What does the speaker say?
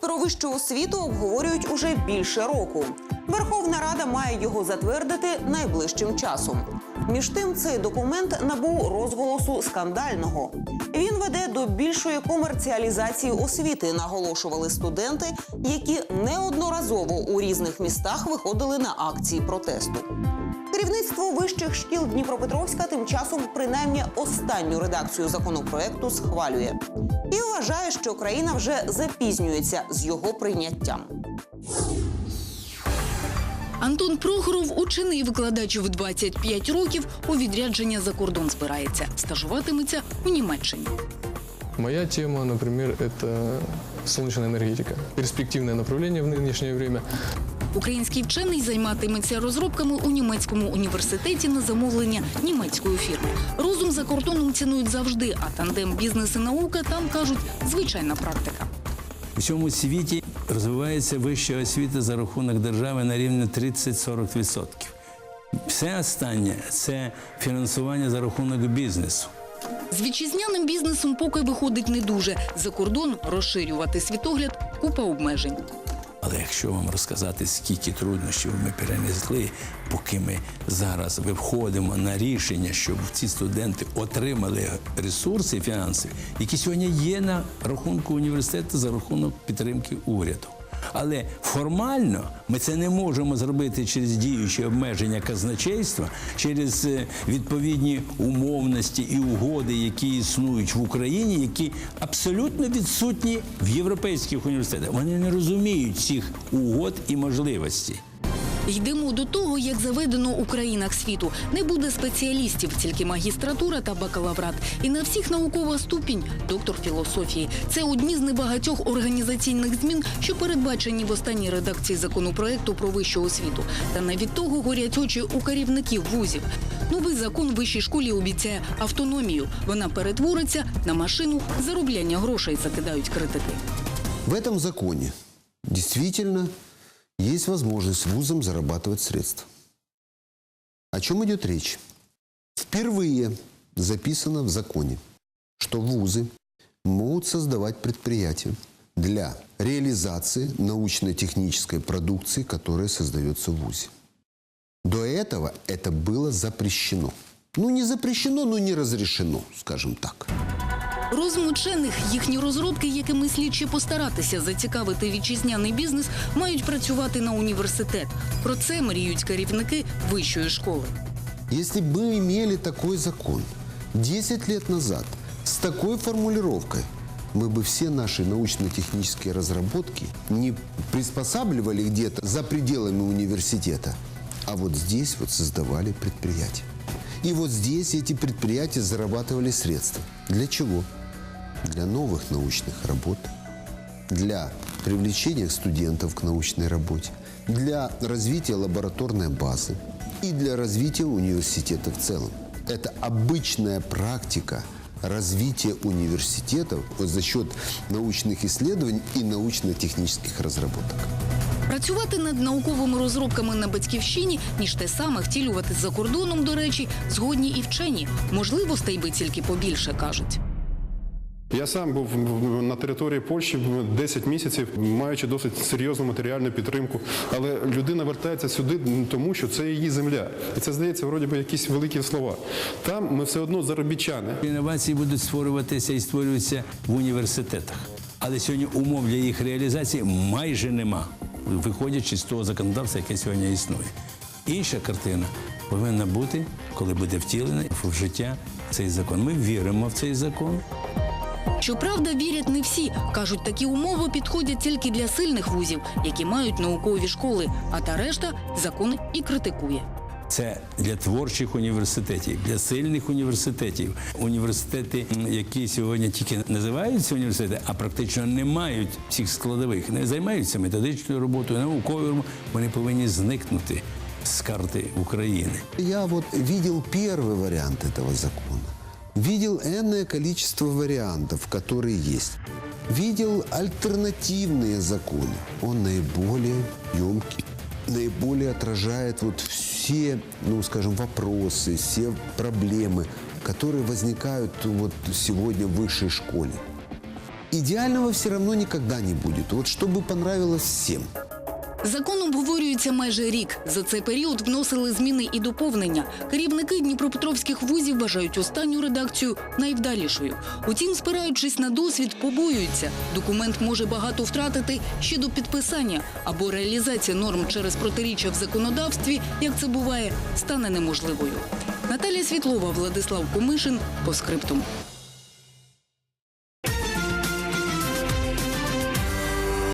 Про вищу освіту обговорюють уже більше року. Верховна Рада має його затвердити найближчим часом. Між тим, цей документ набув розголосу скандального. Він веде до більшої комерціалізації освіти, наголошували студенти, які неодноразово у різних містах виходили на акції протесту. Керівництво вищих шкіл Дніпропетровська тим часом принаймні останню редакцію законопроекту схвалює і вважає, що країна вже запізнюється з його прийняттям. Антон Прохоров учений викладач в 25 років у відрядження за кордон збирається. Стажуватиметься у Німеччині. Моя тема, например, это солнечная энергетика. Перспективное направление в нынешнее время. Український вчений займатиметься розробками у німецькому університеті на замовлення німецької фірми. Розум за кордоном цінують завжди, а тандем бізнес і наука там кажуть звичайна практика. У всьому світі розвивається вища освіта за рахунок держави на рівні 30-40%. Все останнє це фінансування за рахунок бізнесу. З вітчизняним бізнесом поки виходить не дуже. За кордон розширювати світогляд купа обмежень. Але якщо вам розказати, скільки труднощів ми перенесли, поки ми зараз виходимо на рішення, щоб ці студенти отримали ресурси фінансові, які сьогодні є на рахунку університету за рахунок підтримки уряду. Але формально ми це не можемо зробити через діючі обмеження казначейства, через е, відповідні умовності і угоди, які існують в Україні, які абсолютно відсутні в європейських університетах. Вони не розуміють цих угод і можливостей. Йдемо до того, як заведено у країнах світу. Не буде спеціалістів, тільки магістратура та бакалаврат. І на всіх наукова ступінь доктор філософії. Це одні з небагатьох організаційних змін, що передбачені в останній редакції законопроекту про вищу освіту. Та навіть того горять очі у керівників вузів. Новий закон вищій школі обіцяє автономію. Вона перетвориться на машину заробляння грошей, закидають критики. В этом законе действительно есть возможность вузам зарабатывать средства. О чем идет речь? Впервые записано в законе, что вузы могут создавать предприятия для реализации научно-технической продукции, которая создается в ВУЗе. До этого это было запрещено. Ну, не запрещено, но не разрешено, скажем так. Розум учених, їхні розробки, якими слідчі постаратися зацікавити вітчизняний бізнес, мають працювати на університет. Про це мріють керівники вищої школи. Если бы мы имели такой закон 10 лет назад с такой формулировкой, мы бы все наши научно-технические разработки не приспосабливали где-то за пределами университета, а вот здесь вот создавали предприятия. И вот здесь эти предприятия зарабатывали средства. Для чего? Для новых научных работ, для привлечения студентов к научной работе, для развития лабораторной базы и для развития университета в целом. Это обычная практика развития университетов за счет научных исследований и научно-технических разработок. Працювати над науковими розробками на батьківщині, ніж те саме втілювати за кордоном, до речі, згодні і вчені. Можливостей би тільки побільше кажуть. Я сам був на території Польщі 10 місяців, маючи досить серйозну матеріальну підтримку. Але людина вертається сюди тому, що це її земля. І це здається, вроді би, якісь великі слова. Там ми все одно заробітчани. Інновації будуть створюватися і створюються в університетах. Але сьогодні умов для їх реалізації майже нема, виходячи з того законодавства, яке сьогодні існує. Інша картина повинна бути, коли буде втілений в життя цей закон. Ми віримо в цей закон. Щоправда, вірять не всі. Кажуть, такі умови підходять тільки для сильних вузів, які мають наукові школи, а та решта закон і критикує. Це для творчих університетів, для сильних університетів. Університети, які сьогодні тільки називаються університети, а практично не мають всіх складових, не займаються методичною роботою, науковою роботою, вони повинні зникнути з карти України. Я вот видел первый вариант этого закона. Видел энное количество вариантов, которые есть. Видел альтернативные законы. Он наиболее емкий, наиболее отражает вот все, ну, скажем, вопросы, все проблемы, которые возникают вот сегодня в высшей школе. Идеального все равно никогда не будет. Вот чтобы понравилось всем. Закон обговорюється майже рік. За цей період вносили зміни і доповнення. Керівники дніпропетровських вузів вважають останню редакцію найвдалішою. Утім, спираючись на досвід, побоюються. Документ може багато втратити ще до підписання або реалізація норм через протиріччя в законодавстві, як це буває, стане неможливою. Наталія Світлова, Владислав Комишин по скриптум.